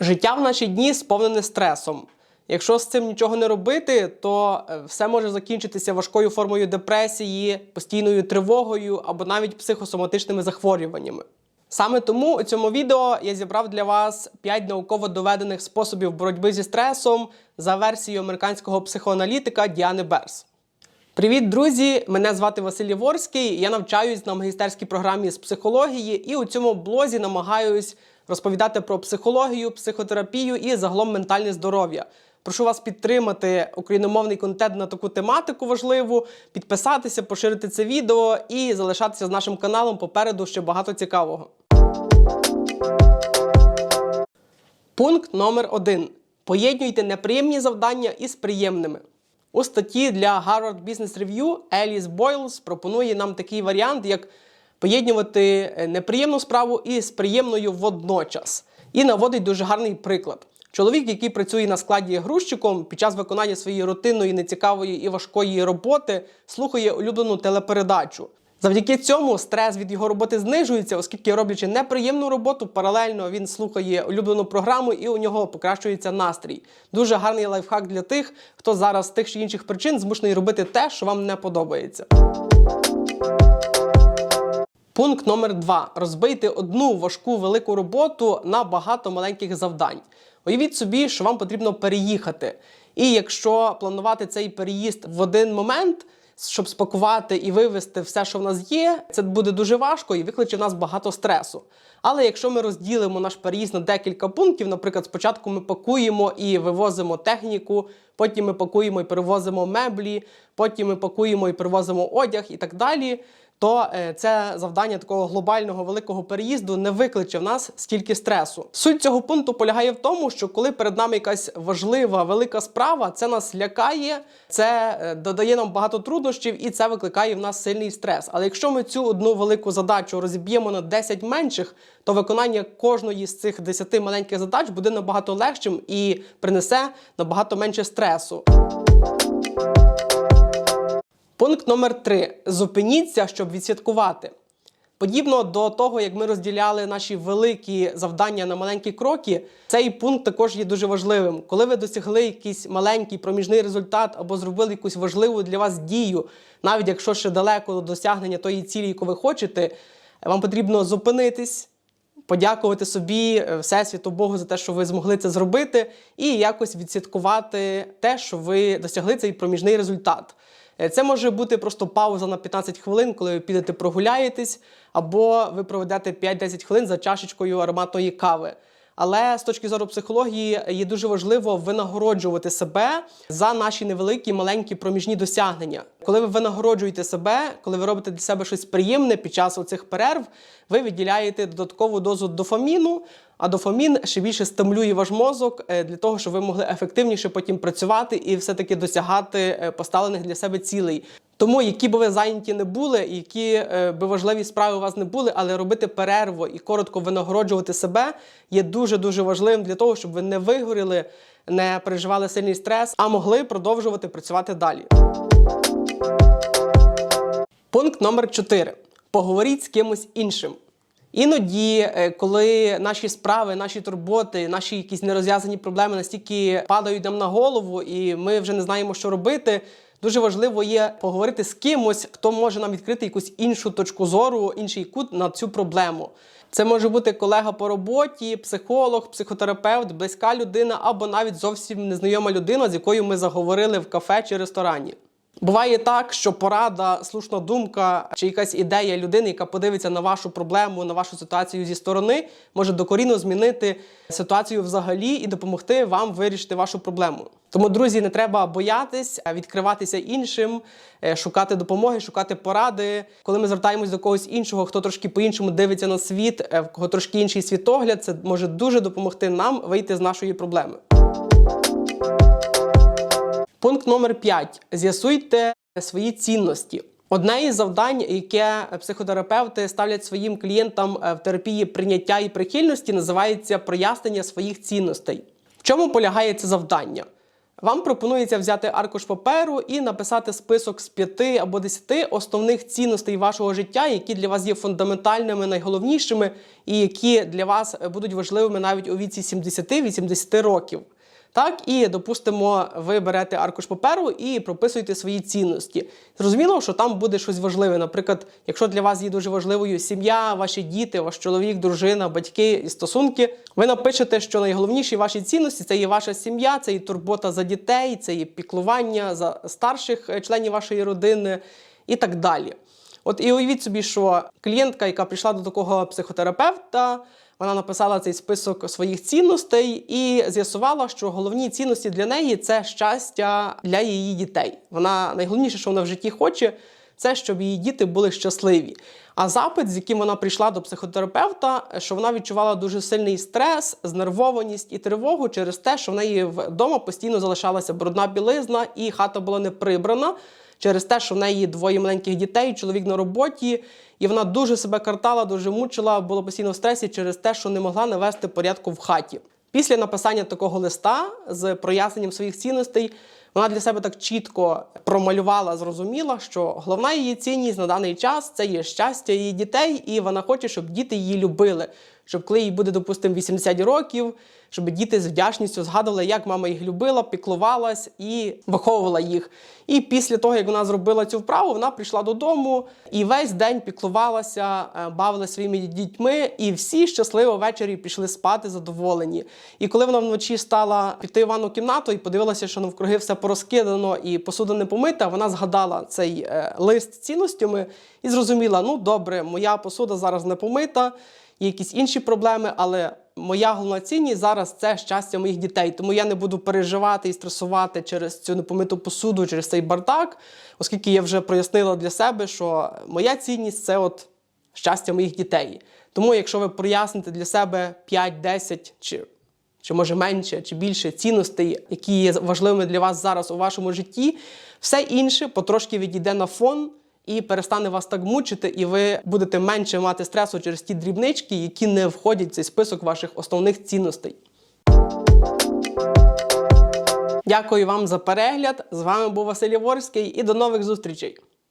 Життя в наші дні сповнене стресом. Якщо з цим нічого не робити, то е, все може закінчитися важкою формою депресії, постійною тривогою або навіть психосоматичними захворюваннями. Саме тому у цьому відео я зібрав для вас 5 науково доведених способів боротьби зі стресом за версією американського психоаналітика Діани Берс. Привіт, друзі! Мене звати Василь Єворський. Я навчаюсь на магістерській програмі з психології, і у цьому блозі намагаюсь розповідати про психологію, психотерапію і загалом ментальне здоров'я. Прошу вас підтримати україномовний контент на таку тематику важливу, підписатися, поширити це відео і залишатися з нашим каналом. Попереду ще багато цікавого. Пункт номер один: поєднуйте неприємні завдання із приємними. У статті для Harvard Business Review Еліс Бойлс пропонує нам такий варіант, як поєднувати е, неприємну справу із приємною водночас. І наводить дуже гарний приклад. Чоловік, який працює на складі грузчиком, під час виконання своєї рутинної, нецікавої і важкої роботи слухає улюблену телепередачу. Завдяки цьому стрес від його роботи знижується, оскільки роблячи неприємну роботу, паралельно він слухає улюблену програму і у нього покращується настрій. Дуже гарний лайфхак для тих, хто зараз з тих чи інших причин змушений робити те, що вам не подобається. Пункт номер два: розбийте одну важку велику роботу на багато маленьких завдань. Уявіть собі, що вам потрібно переїхати. І якщо планувати цей переїзд в один момент, щоб спакувати і вивезти все, що в нас є, це буде дуже важко і викличе в нас багато стресу. Але якщо ми розділимо наш переїзд на декілька пунктів, наприклад, спочатку ми пакуємо і вивозимо техніку, потім ми пакуємо і перевозимо меблі, потім ми пакуємо і перевозимо одяг і так далі. То е, це завдання такого глобального великого переїзду не викличе в нас стільки стресу. Суть цього пункту полягає в тому, що коли перед нами якась важлива велика справа, це нас лякає, це е, додає нам багато труднощів і це викликає в нас сильний стрес. Але якщо ми цю одну велику задачу розіб'ємо на 10 менших, то виконання кожної з цих 10 маленьких задач буде набагато легшим і принесе набагато менше стресу. Пункт номер три: зупиніться, щоб відсвяткувати. Подібно до того, як ми розділяли наші великі завдання на маленькі кроки, цей пункт також є дуже важливим. Коли ви досягли якийсь маленький проміжний результат або зробили якусь важливу для вас дію, навіть якщо ще далеко до досягнення тої цілі, яку ви хочете, вам потрібно зупинитись. Подякувати собі, е, Всесвіту Богу, за те, що ви змогли це зробити, і якось відсвяткувати те, що ви досягли цей проміжний результат. Е, Це може бути просто пауза на 15 хвилин, коли ви підете прогуляєтесь, або ви проведете 5-10 хвилин за чашечкою ароматної кави. Але з точки зору психології є дуже важливо винагороджувати себе за наші невеликі маленькі проміжні досягнення. Коли ви винагороджуєте себе, коли ви робите для себе щось приємне під час оцих перерв, ви виділяєте додаткову дозу дофаміну. А дофамін ще більше стимулює ваш мозок е, для того, щоб ви могли ефективніше потім працювати і все-таки досягати е, поставлених для себе цілей. Тому, які би ви зайняті не були, які е, би важливі справи у вас не були, але робити перерву і коротко винагороджувати себе є дуже дуже важливим для того, щоб ви не вигоріли, не переживали сильний стрес, а могли продовжувати працювати далі. Пункт номер 4. Поговоріть з кимось іншим. Іноді, е, коли наші справи, наші турботи, наші якісь нерозв'язані проблеми настільки падають нам на голову, і ми вже не знаємо, що робити. Дуже важливо є поговорити з кимось, хто може нам відкрити якусь іншу точку зору, інший кут на цю проблему. Це може бути колега по роботі, психолог, психотерапевт, близька людина або навіть зовсім незнайома людина, з якою ми заговорили в кафе чи ресторані. Буває так, що порада, слушна думка чи якась ідея людини, яка подивиться на вашу проблему, на вашу ситуацію зі сторони, може докорінно змінити ситуацію взагалі і допомогти вам вирішити вашу проблему. Тому, друзі, не треба боятись, відкриватися іншим, е, шукати допомоги, шукати поради. Коли ми звертаємось до когось іншого, хто трошки по-іншому дивиться на світ, е, в кого трошки інший світогляд, це може дуже допомогти нам вийти з нашої проблеми. Пункт номер 5. З'ясуйте свої цінності. Одне із завдань, яке психотерапевти ставлять своїм клієнтам е, в терапії прийняття і прихильності, називається прояснення своїх цінностей. В чому полягає це завдання? Вам пропонується взяти аркуш паперу і написати список з п'яти або десяти основних цінностей вашого життя, які для вас є фундаментальними, найголовнішими, і які для вас будуть важливими навіть у віці 70-80 років. Так, і допустимо, ви берете аркуш паперу і прописуєте свої цінності. Зрозуміло, що там буде щось важливе. Наприклад, якщо для вас є дуже важливою сім'я, ваші діти, ваш чоловік, дружина, батьки і стосунки, ви напишете, що найголовніші ваші цінності це є ваша сім'я, це є турбота за дітей, це є піклування за старших е, членів вашої родини і так далі. От і уявіть собі, що клієнтка, яка прийшла до такого психотерапевта, вона написала цей список своїх цінностей і з'ясувала, що головні цінності для неї це щастя для її дітей. Вона найголовніше, що вона в житті хоче, це щоб її діти були щасливі. А запит, з яким вона прийшла до психотерапевта, що вона відчувала дуже сильний стрес, знервованість і тривогу через те, що в неї вдома постійно залишалася брудна білизна і хата була не прибрана через те, що в неї двоє маленьких дітей, чоловік на роботі, і вона дуже себе картала, дуже мучила, була постійно в стресі через те, що не могла навести порядку в хаті. Після написання такого листа з проясненням своїх цінностей. Вона для себе так чітко промалювала, зрозуміла, що головна її цінність на даний час це є щастя її дітей, і вона хоче, щоб діти її любили. Щоб коли їй буде, допустимо, 80 років, щоб діти з вдячністю згадували, як мама їх любила, піклувалась і виховувала їх. І після того, як вона зробила цю вправу, вона прийшла додому і весь день піклувалася, е, бавилася своїми дітьми, і всі щасливо ввечері пішли спати задоволені. І коли вона вночі стала піти в ванну кімнату і подивилася, що навкруги все порозкидано і посуда не помита, вона згадала цей е, лист цінностями і зрозуміла: ну добре, моя посуда зараз не помита є якісь інші проблеми, але моя головна цінність зараз це щастя моїх дітей. Тому я не буду переживати і стресувати через цю непомиту посуду, через цей бардак, оскільки я вже прояснила для себе, що моя цінність це от щастя моїх дітей. Тому, якщо ви проясните для себе 5, 10 чи чи може менше, чи більше цінностей, які є важливими для вас зараз у вашому житті, все інше потрошки відійде на фон і перестане вас так мучити, і ви будете менше мати стресу через ті дрібнички, які не входять в цей список ваших основних цінностей. Дякую вам за перегляд. З вами був Василь Ворський і до нових зустрічей.